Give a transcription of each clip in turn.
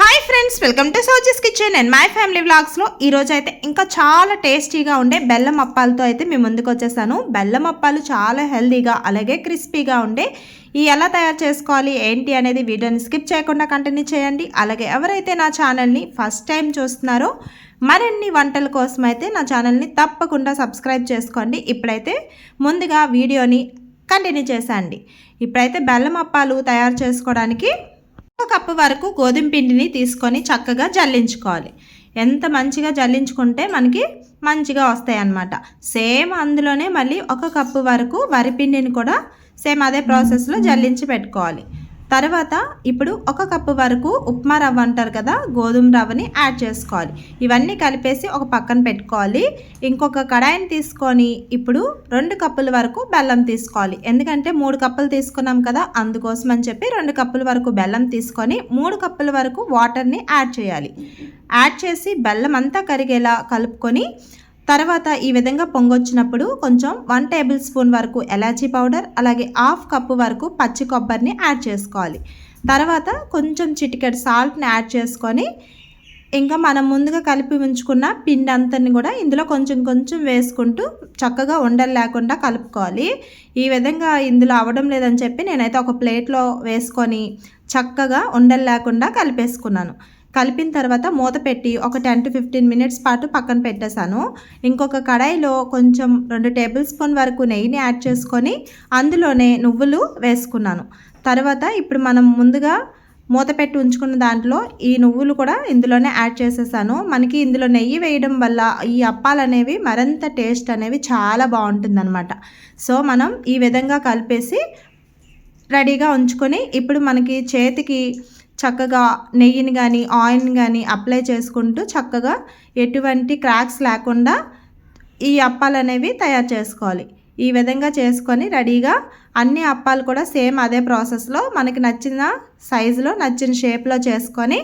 Hi friends welcome to Sozi's kitchen and my family వ్లాగ్స్లో ఈరోజు అయితే ఇంకా చాలా టేస్టీగా ఉండే బెల్లం అప్పాలతో అయితే మేము ముందుకు వచ్చేసాను. బెల్లం అప్పాలు చాలా హెల్దీగా అలాగే క్రిస్పీగా ఉండే. ఈ ఎలా తయారు చేసుకోవాలి ఏంటి అనేది వీడియోని స్కిప్ చేయకుండా కంటిన్యూ చేయండి. అలాగే ఎవరైతే నా ఛానల్ని ఫస్ట్ టైం చూస్తున్నారో మరిన్ని వంటల కోసం అయితే నా ఛానల్ని తప్పకుండా సబ్స్క్రైబ్ చేసుకోండి. ఇప్పుడైతే ముందుగా వీడియోని కంటిన్యూ చేసేయండి. ఇప్పుడైతే బెల్లం అప్పాలు తయారు చేసుకోవడానికి కప్పు వరకు గోధుమ పిండిని తీసుకొని చక్కగా జల్లించుకోవాలి. ఎంత మంచిగా జల్లించుకుంటే మనకి మంచిగా వస్తాయి అన్నమాట సేమ్ అందులోనే మళ్ళీ ఒక కప్పు వరకు వరిపిండిని కూడా సేమ్ అదే ప్రాసెస్లో జల్లించి పెట్టుకోవాలి. తర్వాత ఇప్పుడు ఒక కప్పు వరకు ఉప్మా రవ్వ అంటారు కదా గోధుమ రవ్వని యాడ్ చేసుకోవాలి. ఇవన్నీ కలిపేసి ఒక పక్కన పెట్టుకోవాలి. ఇంకొక కడాయిని తీసుకొని ఇప్పుడు రెండు కప్పుల వరకు బెల్లం తీసుకోవాలి. ఎందుకంటే మూడు కప్పులు తీసుకున్నాం కదా అందుకోసం అని చెప్పి రెండు కప్పుల వరకు బెల్లం తీసుకొని మూడు కప్పుల వరకు వాటర్ని యాడ్ చేయాలి. యాడ్ చేసి బెల్లం అంతా కరిగేలా కలుపుకొని తర్వాత ఈ విధంగా పొంగొచ్చినప్పుడు కొంచెం వన్ టేబుల్ స్పూన్ వరకు ఎలాచీ పౌడర్ అలాగే హాఫ్ కప్పు వరకు పచ్చి కొబ్బరిని యాడ్ చేసుకోవాలి. తర్వాత కొంచెం చిటికెడ్ సాల్ట్ని యాడ్ చేసుకొని ఇంకా మనం ముందుగా కలిపి ఉంచుకున్న పిండి అంతని కూడా ఇందులో కొంచెం కొంచెం వేసుకుంటూ చక్కగా ఉండలు లేకుండా కలుపుకోవాలి. ఈ విధంగా ఇందులో అవ్వడం లేదని చెప్పి నేనైతే ఒక ప్లేట్లో వేసుకొని చక్కగా ఉండలు లేకుండా కలిపేసుకున్నాను. కలిపిన తర్వాత మూత పెట్టి ఒక టెన్ టు ఫిఫ్టీన్ మినిట్స్ పాటు పక్కన పెట్టేశాను. ఇంకొక కడాయిలో కొంచెం రెండు టేబుల్ స్పూన్ వరకు నెయ్యిని యాడ్ చేసుకొని అందులోనే నువ్వులు వేసుకున్నాను. తర్వాత ఇప్పుడు మనం ముందుగా మూత పెట్టి ఉంచుకున్న దాంట్లో ఈ నువ్వులు కూడా ఇందులోనే యాడ్ చేసేసాను. మనకి ఇందులో నెయ్యి వేయడం వల్ల ఈ అప్పాలు అనేవి మరింత టేస్ట్ అనేవి చాలా బాగుంటుందన్నమాట. సో మనం ఈ విధంగా కలిపేసి రెడీగా ఉంచుకొని ఇప్పుడు మనకి చేతికి చక్కగా నెయ్యిని కానీ ఆయిల్ని కానీ అప్లై చేసుకుంటూ చక్కగా ఎటువంటి క్రాక్స్ లేకుండా ఈ అప్పాలు అనేవి తయారు చేసుకోవాలి. ఈ విధంగా చేసుకొని రెడీగా అన్ని అప్పాలు కూడా సేమ్ అదే ప్రాసెస్లో మనకి నచ్చిన సైజులో నచ్చిన షేప్లో చేసుకొని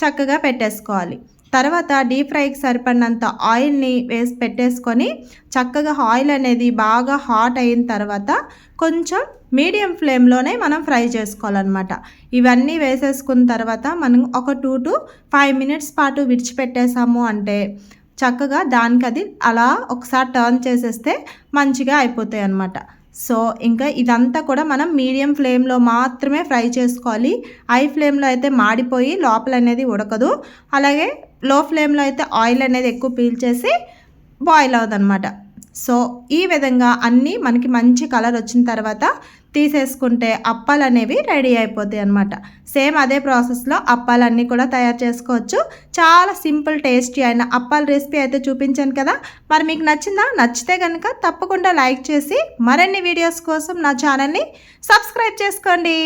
చక్కగా పెట్టేసుకోవాలి. తర్వాత డీప్ ఫ్రైకి సరిపడినంత ఆయిల్ని వేసి పెట్టేసుకొని చక్కగా ఆయిల్ అనేది బాగా హాట్ అయిన తర్వాత కొంచెం మీడియం ఫ్లేమ్లోనే మనం ఫ్రై చేసుకోవాలన్నమాట. ఇవన్నీ వేసేసుకున్న తర్వాత మనం ఒక టూ టు ఫైవ్ మినిట్స్ పాటు విడిచిపెట్టేసాము అంటే చక్కగా దానికి అది అలా ఒకసారి టర్న్ చేసేస్తే మంచిగా అయిపోతాయి అన్నమాట. సో ఇంకా ఇదంతా కూడా మనం మీడియం ఫ్లేమ్లో మాత్రమే ఫ్రై చేసుకోవాలి. హై ఫ్లేమ్లో అయితే మాడిపోయి లోపల అనేది ఉడకదు. అలాగే లో ఫ్లేమ్లో అయితే ఆయిల్ అనేది ఎక్కువ పీల్చేసి బాయిల్ అవుదన్నమాట. సో ఈ విధంగా అన్నీ మనకి మంచి కలర్ వచ్చిన తర్వాత తీసేసుకుంటే అప్పాలు అనేవి రెడీ అయిపోతాయి అనమాట సేమ్ అదే ప్రాసెస్లో అప్పాలన్నీ కూడా తయారు చేసుకోవచ్చు. చాలా సింపుల్ టేస్టీ అయిన అప్పాల రెసిపీ అయితే చూపించాను కదా. మరి మీకు నచ్చిందా? నచ్చితే కనుక తప్పకుండా లైక్ చేసి మరిన్ని వీడియోస్ కోసం నా ఛానల్ని సబ్స్క్రైబ్ చేసుకోండి.